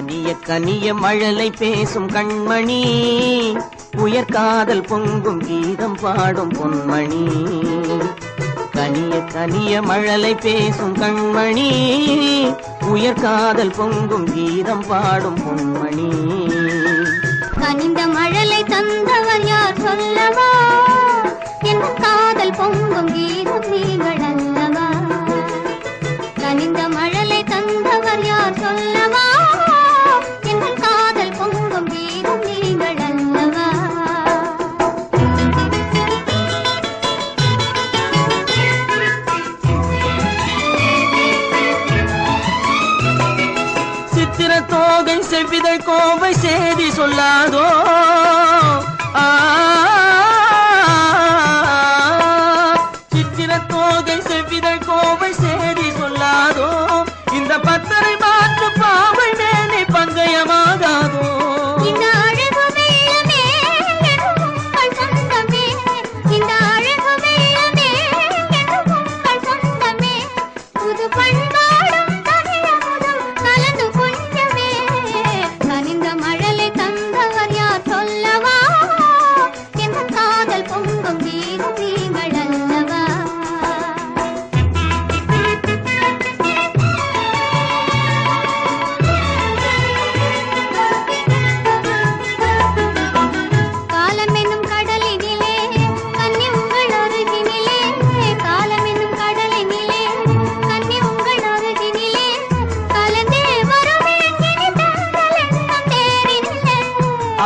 கனிய கனிய மழலை பேசும் கண்மணி. உயர்காதல் பொங்கும் கீதம் பாடும் பொன்மணி. கனிய கனிய மழலை பேசும் கண்மணி. உயர்காதல் பொங்கும் கீதம் பாடும் பொன்மணி. கனிந்த மழை தோகை செவ்விதழ் கோவை செய்தி சொல்லாதோ? சித்திர தோகை செவ்விதழ் கோவை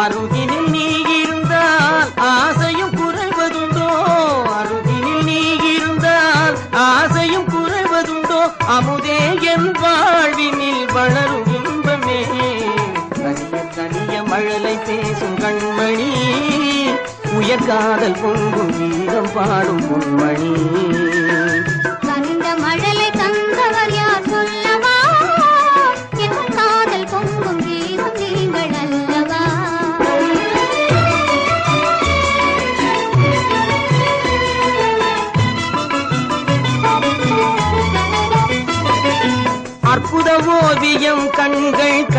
அருகினில் நீ இருந்தால் ஆசையும் குறைவதுண்டோ? அருகினில் நீ இருந்தால் ஆசையும் குறைவதுண்டோ? அமுதே என் வாழ்வினில் வளரும் இன்பமே. தனிய கனிய மழலை பேசும் கண்மணி உயர்காதல் பொங்கும் வீரம் பாடும் பொன்மணி.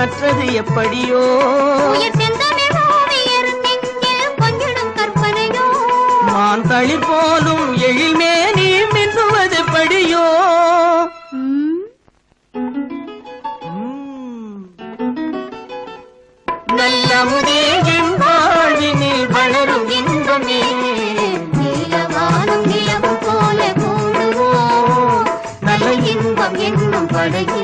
கற்றது எப்படியோ? மான் தளிர் போலும் எழில்மே நீ மின்னுவது படியோ ம், நல்லமுதே என் வாழ்வினில் வளரும் இன்பமே. நீலவானம் நிலவு போல கூடுவோம். நல்ல இன்பம் என்னும் படகில்